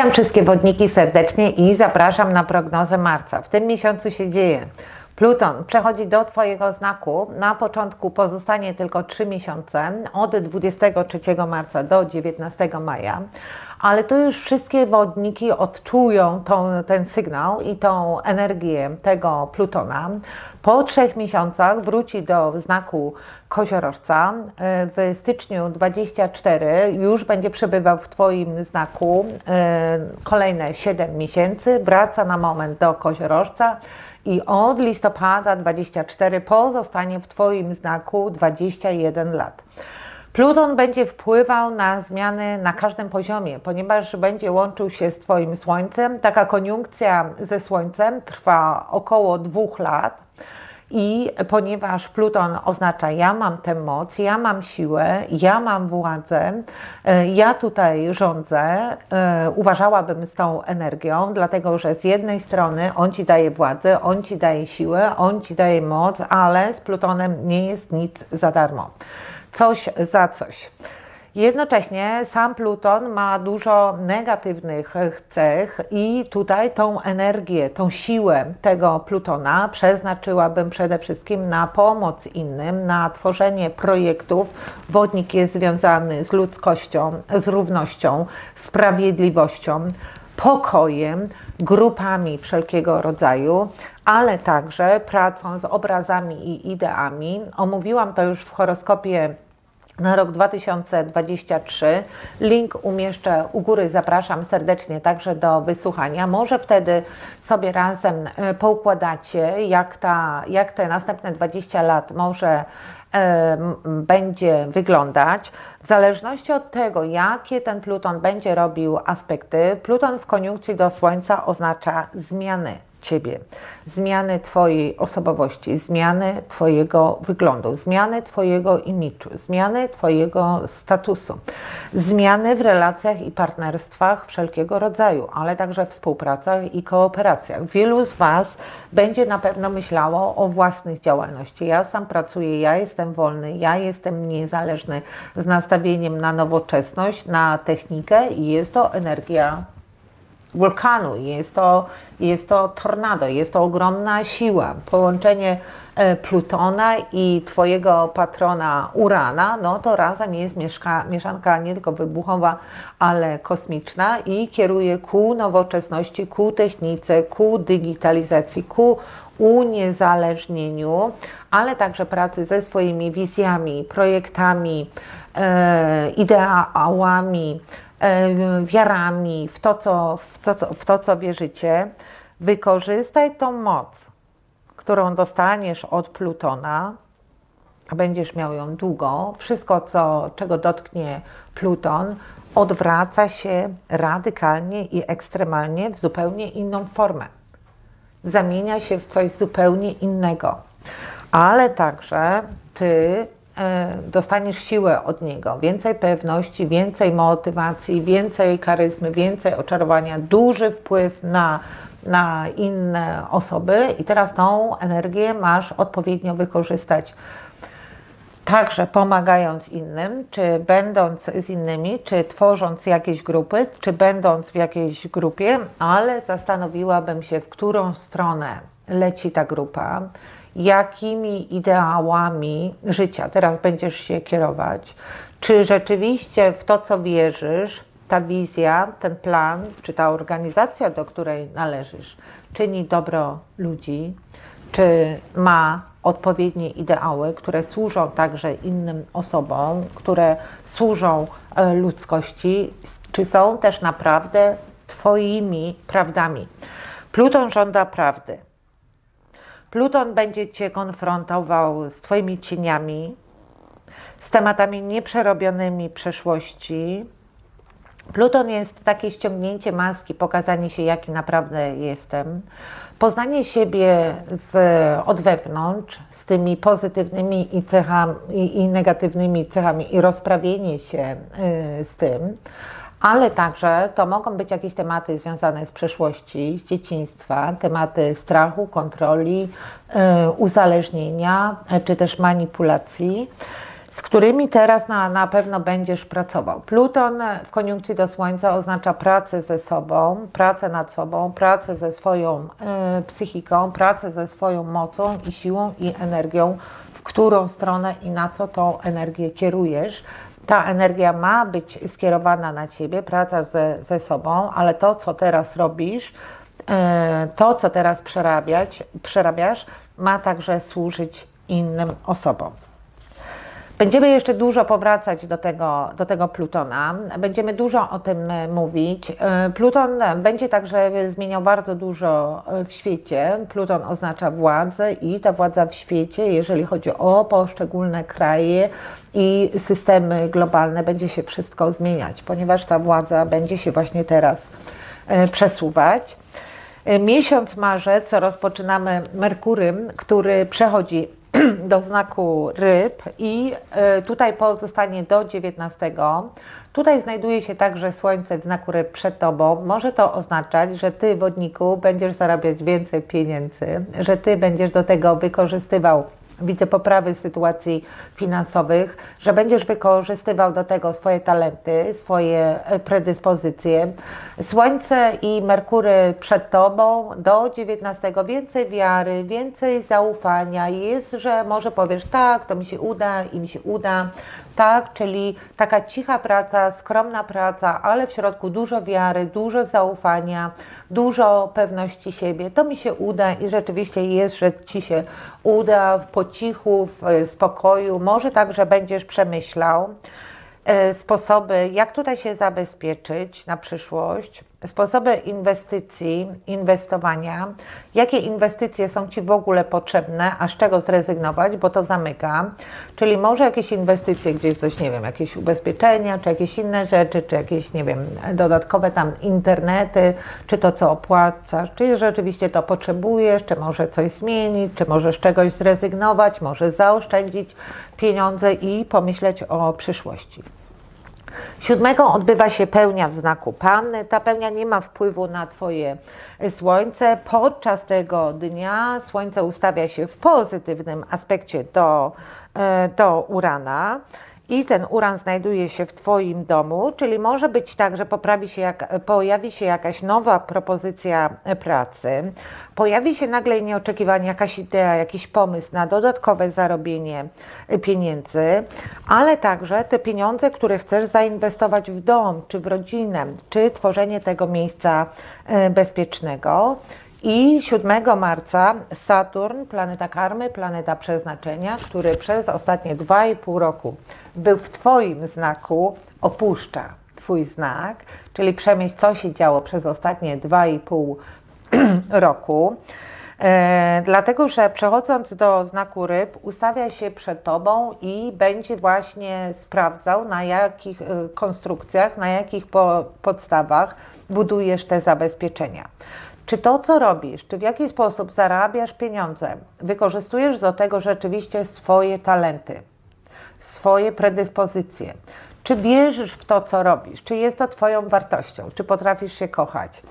Witam wszystkie wodniki serdecznie i zapraszam na prognozę marca. W tym miesiącu się dzieje. Pluton przechodzi do Twojego znaku. Na początku pozostanie tylko 3 miesiące, od 23 marca do 19 maja, ale tu już wszystkie wodniki odczują tą, ten sygnał i tą energię tego Plutona. Po trzech miesiącach wróci do znaku koziorożca. W styczniu 24 już będzie przebywał w Twoim znaku e, kolejne 7 miesięcy. Wraca na moment do koziorożca i od listopada 24 pozostanie w Twoim znaku 21 lat. Pluton będzie wpływał na zmiany na każdym poziomie, ponieważ będzie łączył się z Twoim Słońcem. Taka koniunkcja ze Słońcem trwa około dwóch lat. I ponieważ Pluton oznacza ja mam tę moc, ja mam siłę, ja mam władzę, e, ja tutaj rządzę, e, uważałabym z tą energią, dlatego że z jednej strony on ci daje władzę, on ci daje siłę, on ci daje moc, ale z Plutonem nie jest nic za darmo. Coś za coś. Jednocześnie sam Pluton ma dużo negatywnych cech i tutaj tą energię, tą siłę tego Plutona przeznaczyłabym przede wszystkim na pomoc innym, na tworzenie projektów. Wodnik jest związany z ludzkością, z równością, sprawiedliwością, pokojem, grupami wszelkiego rodzaju, ale także pracą z obrazami i ideami. Omówiłam to już w horoskopie na rok 2023. Link umieszczę u góry, zapraszam serdecznie także do wysłuchania. Może wtedy sobie razem e, poukładacie, jak, ta, jak te następne 20 lat może e, będzie wyglądać. W zależności od tego, jakie ten Pluton będzie robił aspekty, Pluton w koniunkcji do Słońca oznacza zmiany Ciebie, zmiany Twojej osobowości, zmiany Twojego wyglądu, zmiany Twojego imidżu, zmiany Twojego statusu, zmiany w relacjach i partnerstwach wszelkiego rodzaju, ale także współpracach i kooperacjach. Wielu z Was będzie na pewno myślało o własnych działalności. Ja sam pracuję, ja jestem wolny, ja jestem niezależny z nastawieniem na nowoczesność, na technikę i jest to energia wulkanu, jest to, jest to tornado, jest to ogromna siła. Połączenie e, Plutona i Twojego patrona Urana, no to razem jest mieszka, mieszanka nie tylko wybuchowa, ale kosmiczna i kieruje ku nowoczesności, ku technice, ku digitalizacji, ku uniezależnieniu, ale także pracy ze swoimi wizjami, projektami, e, ideałami, wiarami, w to, co, w, to, w to, co wierzycie, wykorzystaj tą moc, którą dostaniesz od Plutona, a będziesz miał ją długo. Wszystko, co, czego dotknie Pluton, odwraca się radykalnie i ekstremalnie w zupełnie inną formę. Zamienia się w coś zupełnie innego. Ale także ty dostaniesz siłę od niego, więcej pewności, więcej motywacji, więcej charyzmy, więcej oczarowania, duży wpływ na, na inne osoby. I teraz tą energię masz odpowiednio wykorzystać. Także pomagając innym, czy będąc z innymi, czy tworząc jakieś grupy, czy będąc w jakiejś grupie, ale zastanowiłabym się, w którą stronę leci ta grupa jakimi ideałami życia teraz będziesz się kierować. Czy rzeczywiście w to, co wierzysz, ta wizja, ten plan, czy ta organizacja, do której należysz, czyni dobro ludzi, czy ma odpowiednie ideały, które służą także innym osobom, które służą e, ludzkości, czy są też naprawdę Twoimi prawdami. Pluton żąda prawdy. Pluton będzie Cię konfrontował z Twoimi cieniami, z tematami nieprzerobionymi przeszłości. Pluton jest takie ściągnięcie maski, pokazanie się, jaki naprawdę jestem, poznanie siebie z, od wewnątrz, z tymi pozytywnymi i, cechami, i, i negatywnymi cechami i rozprawienie się y, z tym ale także to mogą być jakieś tematy związane z przeszłości, z dzieciństwa, tematy strachu, kontroli, yy, uzależnienia, yy, czy też manipulacji. z którymi teraz na, na pewno będziesz pracował. Pluton w koniunkcji do Słońca oznacza pracę ze sobą, pracę nad sobą, pracę ze swoją e, psychiką, pracę ze swoją mocą i siłą i energią, w którą stronę i na co tą energię kierujesz. Ta energia ma być skierowana na ciebie, praca ze, ze sobą, ale to, co teraz robisz, e, to, co teraz przerabiać, przerabiasz, ma także służyć innym osobom. Będziemy jeszcze dużo powracać do tego, do tego Plutona. Będziemy dużo o tym e, mówić. E, Pluton będzie także zmieniał bardzo dużo e, w świecie. Pluton oznacza władzę i ta władza w świecie, jeżeli chodzi o poszczególne kraje i systemy globalne, będzie się wszystko zmieniać, ponieważ ta władza będzie się właśnie teraz przesuwać. Miesiąc marzec rozpoczynamy Merkurym, który przechodzi do znaku ryb i e, tutaj pozostanie do 19. Tutaj znajduje się także Słońce w znaku ryb przed Tobą. Może to oznaczać, że Ty, wodniku, będziesz zarabiać więcej pieniędzy, że Ty będziesz do tego wykorzystywał widzę poprawy sytuacji finansowych, że będziesz wykorzystywał do tego swoje talenty, swoje e, predyspozycje. Słońce i Merkury przed Tobą do 19. Więcej wiary, więcej zaufania jest, że może powiesz tak, to mi się uda i mi się uda tak? Czyli taka cicha praca, skromna praca, ale w środku dużo wiary, dużo zaufania, dużo pewności siebie. To mi się uda i rzeczywiście jest, że Ci się uda po cichu, w spokoju. Może także będziesz przemyślał e, sposoby, jak tutaj się zabezpieczyć na przyszłość sposoby inwestycji, inwestowania, jakie inwestycje są Ci w ogóle potrzebne, a z czego zrezygnować, bo to zamyka. Czyli może jakieś inwestycje gdzieś coś, nie wiem, jakieś ubezpieczenia, czy jakieś inne rzeczy, czy jakieś, nie wiem, dodatkowe tam internety, czy to, co opłacasz, czy rzeczywiście to potrzebujesz, czy może coś zmienić, czy możesz czegoś zrezygnować, może zaoszczędzić pieniądze i pomyśleć o przyszłości. Siódmego odbywa się pełnia w znaku Panny. Ta pełnia nie ma wpływu na Twoje Słońce. Podczas tego dnia Słońce ustawia się w pozytywnym aspekcie do, e, do Urana i ten uran znajduje się w Twoim domu, czyli może być tak, że poprawi się jak, pojawi się jakaś nowa propozycja pracy, pojawi się nagle nieoczekiwanie jakaś idea, jakiś pomysł na dodatkowe zarobienie pieniędzy, ale także te pieniądze, które chcesz zainwestować w dom, czy w rodzinę, czy tworzenie tego miejsca e, bezpiecznego. I 7 marca Saturn, planeta karmy, planeta przeznaczenia, który przez ostatnie 2,5 roku był w Twoim znaku, opuszcza Twój znak, czyli przemyśl, co się działo przez ostatnie 2,5 roku. E, dlatego, że przechodząc do znaku ryb, ustawia się przed Tobą i będzie właśnie sprawdzał, na jakich e, konstrukcjach, na jakich po, podstawach budujesz te zabezpieczenia. Czy to, co robisz, czy w jaki sposób zarabiasz pieniądze, wykorzystujesz do tego rzeczywiście swoje talenty, swoje predyspozycje? Czy wierzysz w to, co robisz? Czy jest to Twoją wartością? Czy potrafisz się kochać?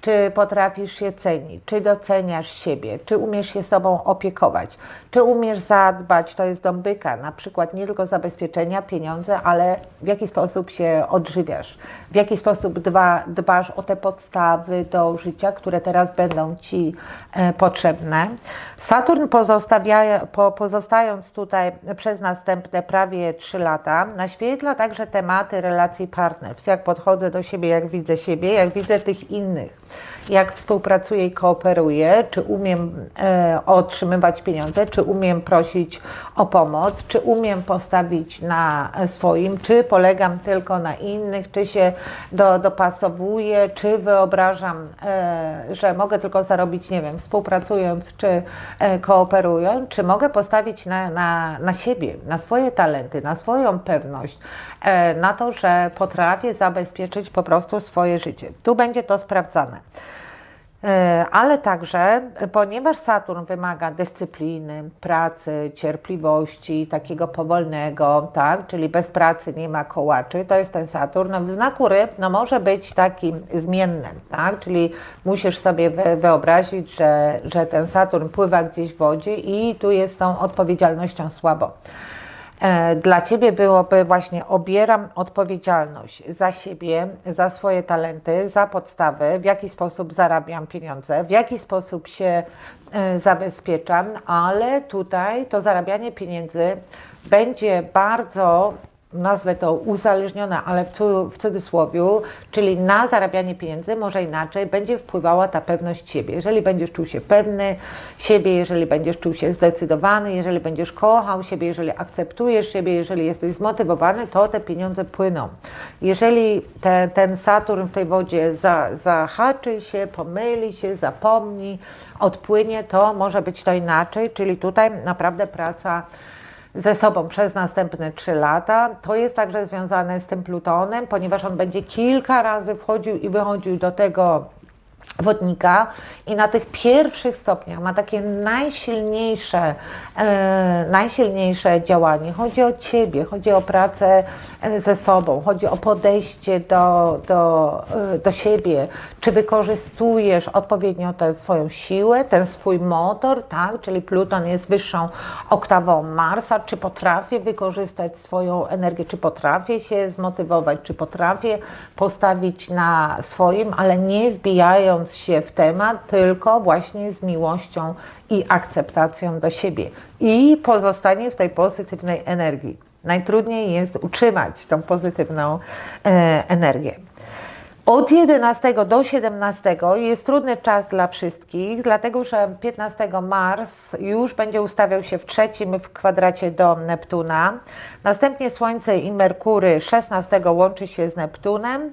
Czy potrafisz się cenić? Czy doceniasz siebie? Czy umiesz się sobą opiekować? Czy umiesz zadbać, to jest dom byka, na przykład nie tylko zabezpieczenia, pieniądze, ale w jaki sposób się odżywiasz? W jaki sposób dba, dbasz o te podstawy do życia, które teraz będą Ci e, potrzebne? Saturn pozostawia, po, pozostając tutaj przez następne prawie 3 lata, naświetla także tematy relacji partnerstw. Jak podchodzę do siebie, jak widzę siebie, jak widzę tych innych jak współpracuję i kooperuję, czy umiem e, otrzymywać pieniądze, czy umiem prosić o pomoc, czy umiem postawić na swoim, czy polegam tylko na innych, czy się do, dopasowuję, czy wyobrażam, e, że mogę tylko zarobić, nie wiem, współpracując, czy e, kooperując, czy mogę postawić na, na, na siebie, na swoje talenty, na swoją pewność, e, na to, że potrafię zabezpieczyć po prostu swoje życie. Tu będzie to sprawdzane. E, ale także, ponieważ Saturn wymaga dyscypliny, pracy, cierpliwości, takiego powolnego, tak, czyli bez pracy nie ma kołaczy, to jest ten Saturn. No, w znaku ryb no, może być takim zmiennym, tak, czyli musisz sobie wyobrazić, że, że ten Saturn pływa gdzieś w wodzie i tu jest tą odpowiedzialnością słabo. E, Dla Ciebie byłoby właśnie obieram odpowiedzialność za siebie, za swoje talenty, za podstawy, w jaki sposób zarabiam pieniądze, w jaki sposób się e, zabezpieczam, ale tutaj to zarabianie pieniędzy będzie bardzo nazwę to uzależniona, ale w, cu, w cudzysłowie, czyli na zarabianie pieniędzy, może inaczej, będzie wpływała ta pewność siebie. Jeżeli będziesz czuł się pewny siebie, jeżeli będziesz czuł się zdecydowany, jeżeli będziesz kochał siebie, jeżeli akceptujesz siebie, jeżeli jesteś zmotywowany, to te pieniądze płyną. Jeżeli te, ten Saturn w tej wodzie za, zahaczy się, pomyli się, zapomni, odpłynie, to może być to inaczej, czyli tutaj naprawdę praca ze sobą przez następne 3 lata. To jest także związane z tym Plutonem, ponieważ on będzie kilka razy wchodził i wychodził do tego wodnika i na tych pierwszych stopniach ma takie najsilniejsze, e, najsilniejsze działanie. Chodzi o Ciebie, chodzi o pracę e, ze sobą, chodzi o podejście do, do, e, do siebie, czy wykorzystujesz odpowiednio tę swoją siłę, ten swój motor, tak? czyli Pluton jest wyższą oktawą Marsa, czy potrafię wykorzystać swoją energię, czy potrafię się zmotywować, czy potrafię postawić na swoim, ale nie wbijając się w temat, tylko właśnie z miłością i akceptacją do siebie i pozostanie w tej pozytywnej energii. Najtrudniej jest utrzymać tą pozytywną e, energię. Od 11 do 17 jest trudny czas dla wszystkich, dlatego że 15 Mars już będzie ustawiał się w trzecim w kwadracie do Neptuna. Następnie Słońce i Merkury 16 łączy się z Neptunem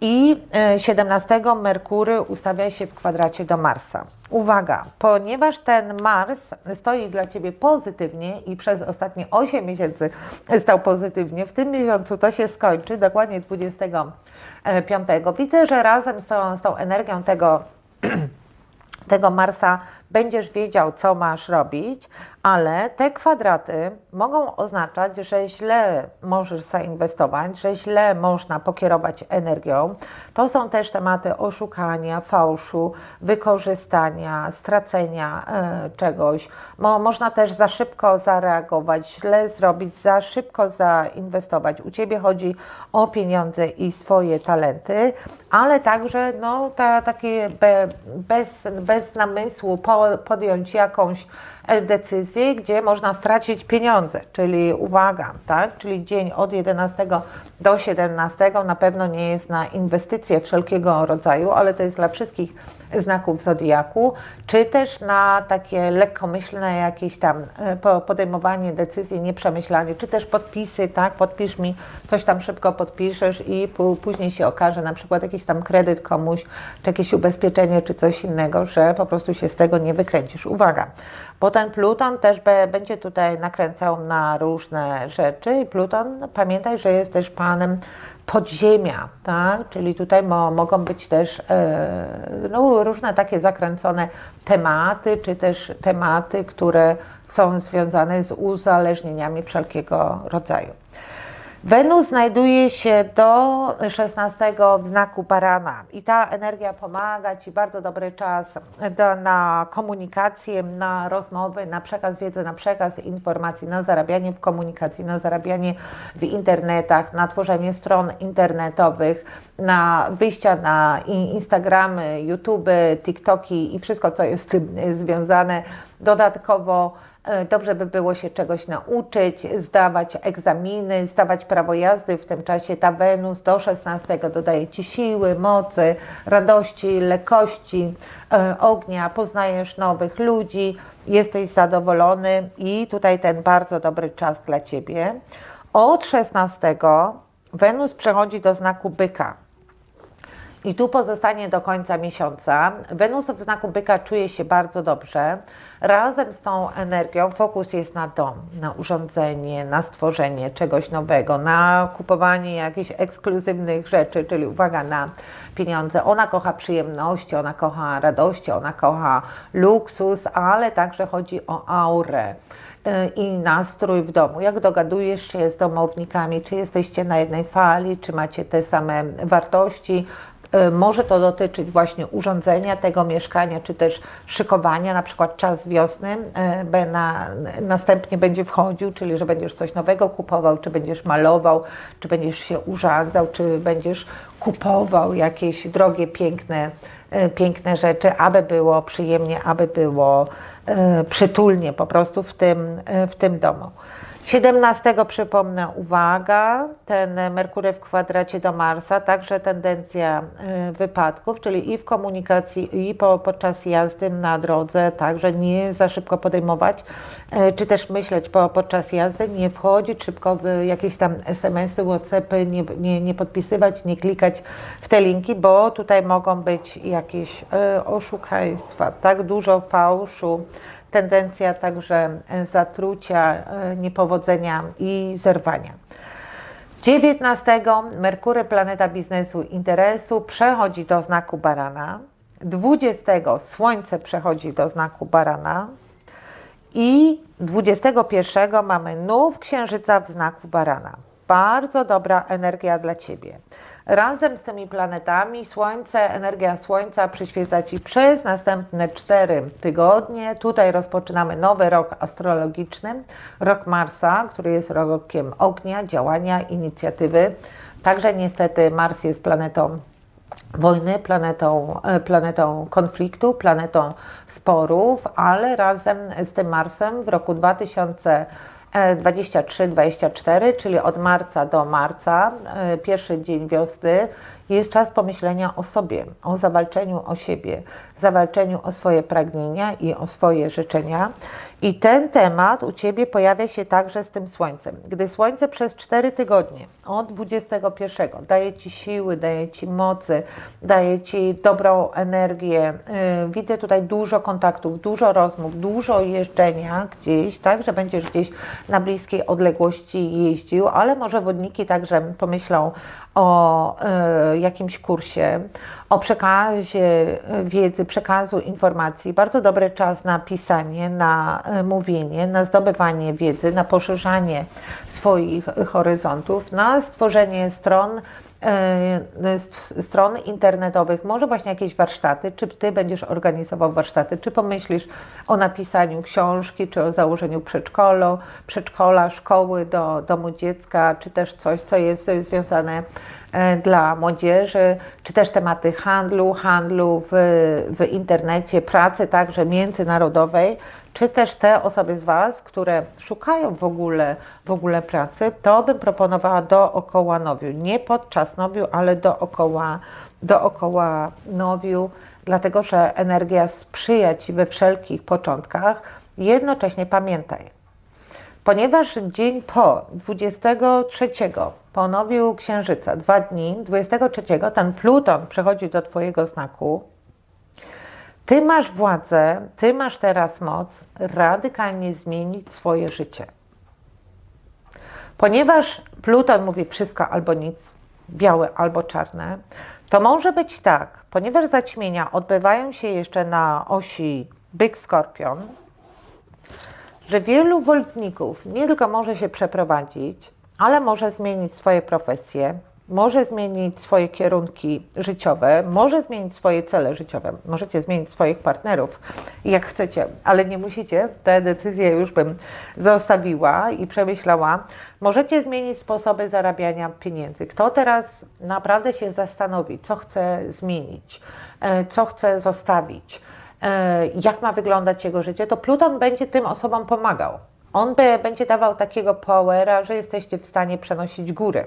i e, 17 Merkury ustawia się w kwadracie do Marsa. Uwaga, ponieważ ten Mars stoi dla Ciebie pozytywnie i przez ostatnie 8 miesięcy stał pozytywnie, w tym miesiącu to się skończy, dokładnie 25. Widzę, że razem z tą, z tą energią tego, tego Marsa będziesz wiedział, co masz robić, ale te kwadraty mogą oznaczać, że źle możesz zainwestować, że źle można pokierować energią. To są też tematy oszukania, fałszu, wykorzystania, stracenia e, czegoś. Mo, można też za szybko zareagować, źle zrobić, za szybko zainwestować. U Ciebie chodzi o pieniądze i swoje talenty, ale także no, ta, takie be, bez, bez namysłu po, podjąć jakąś decyzję, gdzie można stracić pieniądze, czyli uwaga, tak? Czyli dzień od 11 do 17 na pewno nie jest na inwestycje wszelkiego rodzaju, ale to jest dla wszystkich znaków zodiaku, czy też na takie lekkomyślne jakieś tam e, podejmowanie decyzji, nieprzemyślanie, czy też podpisy, tak? Podpisz mi, coś tam szybko podpiszesz i później się okaże na przykład jakiś tam kredyt komuś, czy jakieś ubezpieczenie, czy coś innego, że po prostu się z tego nie wykręcisz. Uwaga, bo ten Pluton też be, będzie tutaj nakręcał na różne rzeczy i Pluton, pamiętaj, że jest też panem podziemia, tak? Czyli tutaj mo, mogą być też e, no, różne takie zakręcone tematy, czy też tematy, które są związane z uzależnieniami wszelkiego rodzaju. Wenus znajduje się do 16 w znaku barana i ta energia pomaga Ci, bardzo dobry czas do, na komunikację, na rozmowy, na przekaz wiedzy, na przekaz informacji, na zarabianie w komunikacji, na zarabianie w internetach, na tworzenie stron internetowych, na wyjścia na Instagramy, YouTube, TikToki i wszystko, co jest z tym związane. Dodatkowo dobrze by było się czegoś nauczyć, zdawać egzaminy, zdawać prawo jazdy. W tym czasie ta Wenus do 16 dodaje Ci siły, mocy, radości, lekkości, e, ognia, poznajesz nowych ludzi, jesteś zadowolony i tutaj ten bardzo dobry czas dla Ciebie. Od 16 Wenus przechodzi do znaku byka. I tu pozostanie do końca miesiąca. Wenus w znaku byka czuje się bardzo dobrze. Razem z tą energią fokus jest na dom, na urządzenie, na stworzenie czegoś nowego, na kupowanie jakichś ekskluzywnych rzeczy, czyli uwaga na pieniądze. Ona kocha przyjemności, ona kocha radości, ona kocha luksus, ale także chodzi o aurę y, i nastrój w domu. Jak dogadujesz się z domownikami, czy jesteście na jednej fali, czy macie te same wartości, E, Może to dotyczyć właśnie urządzenia tego mieszkania, czy też szykowania, na przykład czas wiosny be- na, następnie będzie wchodził, czyli że będziesz coś nowego kupował, czy będziesz malował, czy będziesz się urządzał, czy będziesz kupował jakieś drogie, piękne, e, piękne rzeczy, aby było przyjemnie, aby było przytulnie po prostu w tym, w tym domu. 17 przypomnę, uwaga, ten Merkury w kwadracie do Marsa, także tendencja y, wypadków, czyli i w komunikacji, i po, podczas jazdy na drodze, także nie za szybko podejmować, y, czy też myśleć po, podczas jazdy, nie wchodzić szybko w jakieś tam SMS-y, WhatsAppy, nie, nie, nie podpisywać, nie klikać w te linki, bo tutaj mogą być jakieś y, oszukaństwa, tak dużo fałszu, tendencja także e, zatrucia, e, niepowodzenia i zerwania. 19 Merkury, planeta biznesu, interesu, przechodzi do znaku barana. 20 Słońce przechodzi do znaku barana. I 21 mamy nów księżyca w znaku barana. Bardzo dobra energia dla Ciebie. Razem z tymi planetami Słońce, energia Słońca przyświeca Ci przez następne 4 tygodnie. Tutaj rozpoczynamy nowy rok astrologiczny, rok Marsa, który jest rokiem ognia, działania, inicjatywy. Także niestety Mars jest planetą wojny, planetą, e, planetą konfliktu, planetą sporów, ale razem z tym Marsem w roku 2023-2024, czyli od marca do marca, e, pierwszy dzień wiosny, jest czas pomyślenia o sobie, o zawalczeniu o siebie, zawalczeniu o swoje pragnienia i o swoje życzenia. I ten temat u Ciebie pojawia się także z tym Słońcem. Gdy Słońce przez 4 tygodnie, od 21, daje Ci siły, daje Ci mocy, daje Ci dobrą energię, yy, widzę tutaj dużo kontaktów, dużo rozmów, dużo jeżdżenia gdzieś, tak, że będziesz gdzieś na bliskiej odległości jeździł, ale może wodniki także pomyślą o y, jakimś kursie, o przekazie wiedzy, przekazu informacji. Bardzo dobry czas na pisanie, na y, mówienie, na zdobywanie wiedzy, na poszerzanie swoich horyzontów, na stworzenie stron st- stron internetowych, może właśnie jakieś warsztaty, czy Ty będziesz organizował warsztaty, czy pomyślisz o napisaniu książki, czy o założeniu przedszkolu, przedszkola, szkoły do domu dziecka, czy też coś, co jest e, związane e, dla młodzieży, czy też tematy handlu, handlu w, w internecie, pracy także międzynarodowej, czy też te osoby z Was, które szukają w ogóle, w ogóle pracy, to bym proponowała dookoła nowiu. Nie podczas nowiu, ale dookoła, dookoła nowiu, dlatego że energia sprzyja Ci we wszelkich początkach. Jednocześnie pamiętaj, ponieważ dzień po 23 po nowiu księżyca, dwa dni, 23 ten Pluton przechodzi do Twojego znaku, ty masz władzę, ty masz teraz moc radykalnie zmienić swoje życie. Ponieważ Pluton mówi wszystko albo nic, białe albo czarne, to może być tak, ponieważ zaćmienia odbywają się jeszcze na osi Big Skorpion, że wielu woltników nie tylko może się przeprowadzić, ale może zmienić swoje profesje, może zmienić swoje kierunki życiowe, może zmienić swoje cele życiowe, możecie zmienić swoich partnerów, jak chcecie, ale nie musicie. Te decyzje już bym zostawiła i przemyślała. Możecie zmienić sposoby zarabiania pieniędzy. Kto teraz naprawdę się zastanowi, co chce zmienić, e, co chce zostawić, e, jak ma wyglądać jego życie, to Pluton będzie tym osobom pomagał. On będzie dawał takiego powera, że jesteście w stanie przenosić góry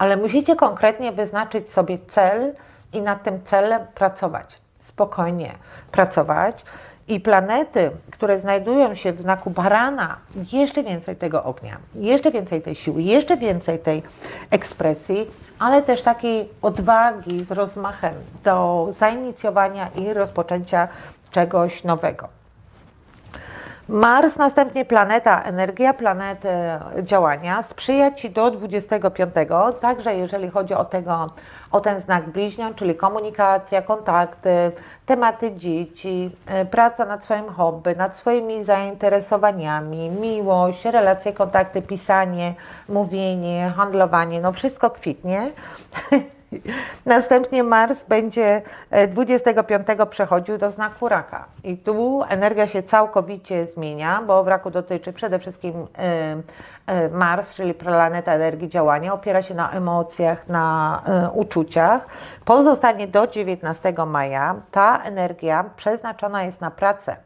ale musicie konkretnie wyznaczyć sobie cel i nad tym celem pracować. Spokojnie pracować. I planety, które znajdują się w znaku barana, jeszcze więcej tego ognia, jeszcze więcej tej siły, jeszcze więcej tej ekspresji, ale też takiej odwagi z rozmachem do zainicjowania i rozpoczęcia czegoś nowego. Mars, następnie planeta energia, planety działania, sprzyja Ci do 25, także jeżeli chodzi o, tego, o ten znak bliźnią, czyli komunikacja, kontakty, tematy dzieci, e, praca nad swoim hobby, nad swoimi zainteresowaniami, miłość, relacje, kontakty, pisanie, mówienie, handlowanie, no wszystko kwitnie. Następnie Mars będzie e, 25 przechodził do znaku raka. I tu energia się całkowicie zmienia, bo w raku dotyczy przede wszystkim e, e, Mars, czyli planeta energii działania, opiera się na emocjach, na e, uczuciach. Pozostanie do 19 maja. Ta energia przeznaczona jest na pracę,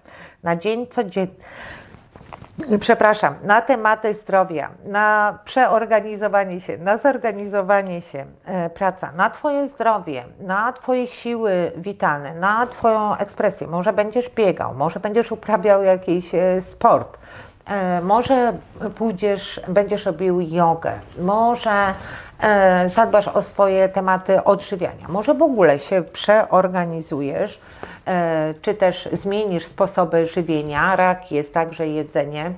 na dzień codzienny. Przepraszam, na tematy zdrowia, na przeorganizowanie się, na zorganizowanie się, e, praca, na Twoje zdrowie, na Twoje siły witalne, na Twoją ekspresję. Może będziesz biegał, może będziesz uprawiał jakiś e, sport, e, może pójdziesz, będziesz robił jogę, może zadbasz o swoje tematy odżywiania, może w ogóle się przeorganizujesz czy też zmienisz sposoby żywienia. Rak jest także jedzenie,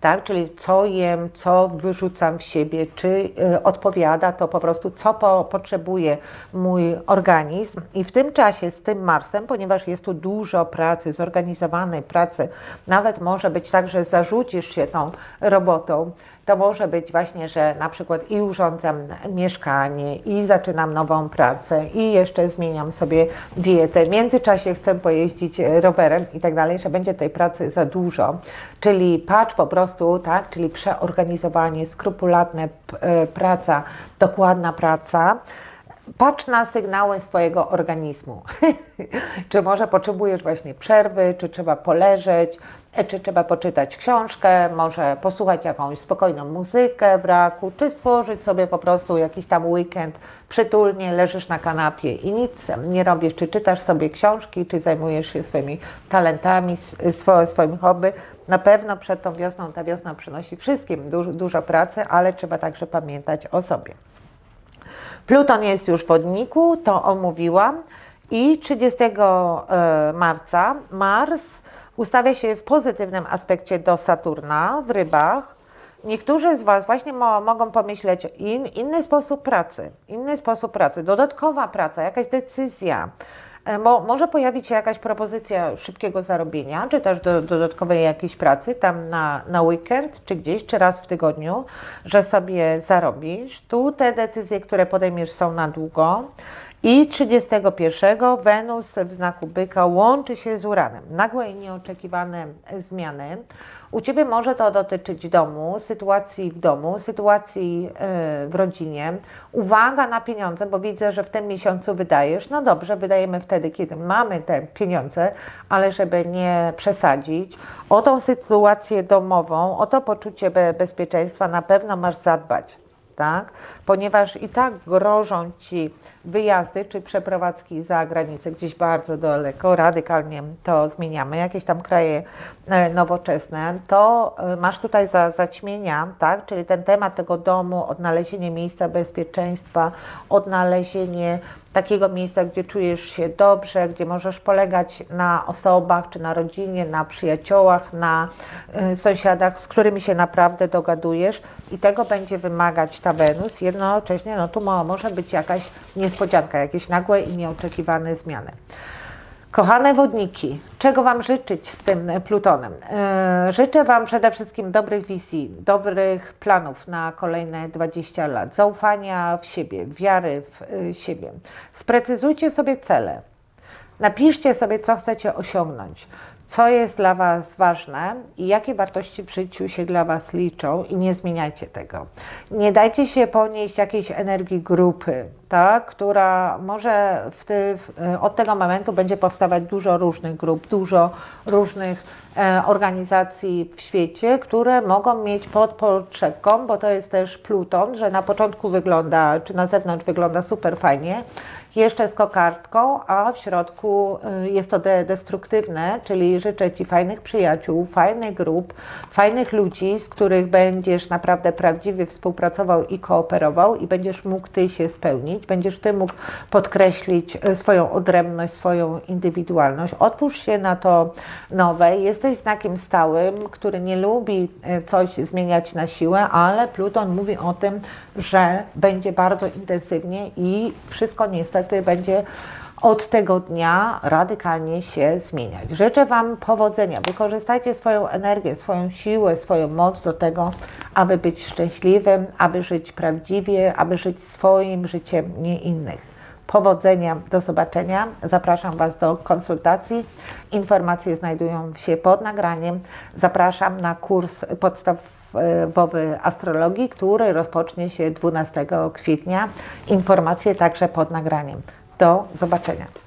tak? czyli co jem, co wyrzucam w siebie, czy e, odpowiada to po prostu, co po, potrzebuje mój organizm. I w tym czasie z tym Marsem, ponieważ jest tu dużo pracy, zorganizowanej pracy, nawet może być tak, że zarzucisz się tą robotą, to może być właśnie, że na przykład i urządzam mieszkanie, i zaczynam nową pracę, i jeszcze zmieniam sobie dietę. W międzyczasie chcę pojeździć rowerem i tak dalej, że będzie tej pracy za dużo. Czyli patrz po prostu, tak, czyli przeorganizowanie, skrupulatne praca, dokładna praca. Patrz na sygnały swojego organizmu. czy może potrzebujesz właśnie przerwy, czy trzeba poleżeć, e, czy trzeba poczytać książkę, może posłuchać jakąś spokojną muzykę w raku, czy stworzyć sobie po prostu jakiś tam weekend przytulnie, leżysz na kanapie i nic nie robisz, czy czytasz sobie książki, czy zajmujesz się swoimi talentami, sw- swo- swoim hobby. Na pewno przed tą wiosną, ta wiosna przynosi wszystkim du- dużo pracy, ale trzeba także pamiętać o sobie. Pluton jest już w wodniku, to omówiłam. I 30 e, marca Mars ustawia się w pozytywnym aspekcie do Saturna w rybach. Niektórzy z Was właśnie mo mogą pomyśleć in, inny sposób pracy, inny sposób pracy, dodatkowa praca, jakaś decyzja. E, Mo, może pojawić się jakaś propozycja szybkiego zarobienia, czy też do, dodatkowej jakiejś pracy tam na, na weekend, czy gdzieś, czy raz w tygodniu, że sobie zarobisz. Tu te decyzje, które podejmiesz są na długo. I 31 Wenus w znaku byka łączy się z Uranem. Nagłe i nieoczekiwane zmiany. U Ciebie może to dotyczyć domu, sytuacji w domu, sytuacji yy, w rodzinie. Uwaga na pieniądze, bo widzę, że w tym miesiącu wydajesz. No dobrze, wydajemy wtedy, kiedy mamy te pieniądze, ale żeby nie przesadzić. O tą sytuację domową, o to poczucie be bezpieczeństwa na pewno masz zadbać tak? Ponieważ i tak grożą Ci wyjazdy czy przeprowadzki za granicę, gdzieś bardzo daleko, radykalnie to zmieniamy, jakieś tam kraje e, nowoczesne, to e, masz tutaj za, zaćmienia, tak? Czyli ten temat tego domu, odnalezienie miejsca bezpieczeństwa, odnalezienie takiego miejsca, gdzie czujesz się dobrze, gdzie możesz polegać na osobach, czy na rodzinie, na przyjaciołach, na y, sąsiadach, z którymi się naprawdę dogadujesz i tego będzie wymagać ta Wenus. Jednocześnie no tu mo, może być jakaś niespodzianka, jakieś nagłe i nieoczekiwane zmiany. Kochane wodniki, czego Wam życzyć z tym Plutonem? Yy, życzę Wam przede wszystkim dobrych wizji, dobrych planów na kolejne 20 lat, zaufania w siebie, wiary w y, siebie. Sprecyzujcie sobie cele. Napiszcie sobie, co chcecie osiągnąć, co jest dla Was ważne i jakie wartości w życiu się dla Was liczą i nie zmieniajcie tego. Nie dajcie się ponieść jakiejś energii grupy, tak, która może w ty, w, od tego momentu będzie powstawać dużo różnych grup, dużo różnych e, organizacji w świecie, które mogą mieć pod podszewką, bo to jest też Pluton, że na początku wygląda, czy na zewnątrz wygląda super fajnie, jeszcze z kokardką, a w środku y, jest to de destruktywne, czyli życzę Ci fajnych przyjaciół, fajnych grup, fajnych ludzi, z których będziesz naprawdę prawdziwie współpracował i kooperował i będziesz mógł Ty się spełnić, będziesz Ty mógł podkreślić y, swoją odrębność, swoją indywidualność. Otwórz się na to nowe, jesteś znakiem stałym, który nie lubi y, coś zmieniać na siłę, ale Pluton mówi o tym, że będzie bardzo intensywnie i wszystko niestety będzie od tego dnia radykalnie się zmieniać. Życzę Wam powodzenia. Wykorzystajcie swoją energię, swoją siłę, swoją moc do tego, aby być szczęśliwym, aby żyć prawdziwie, aby żyć swoim życiem, nie innych. Powodzenia, do zobaczenia. Zapraszam Was do konsultacji. Informacje znajdują się pod nagraniem. Zapraszam na kurs podstawowy astrologii, który rozpocznie się 12 kwietnia. Informacje także pod nagraniem. Do zobaczenia.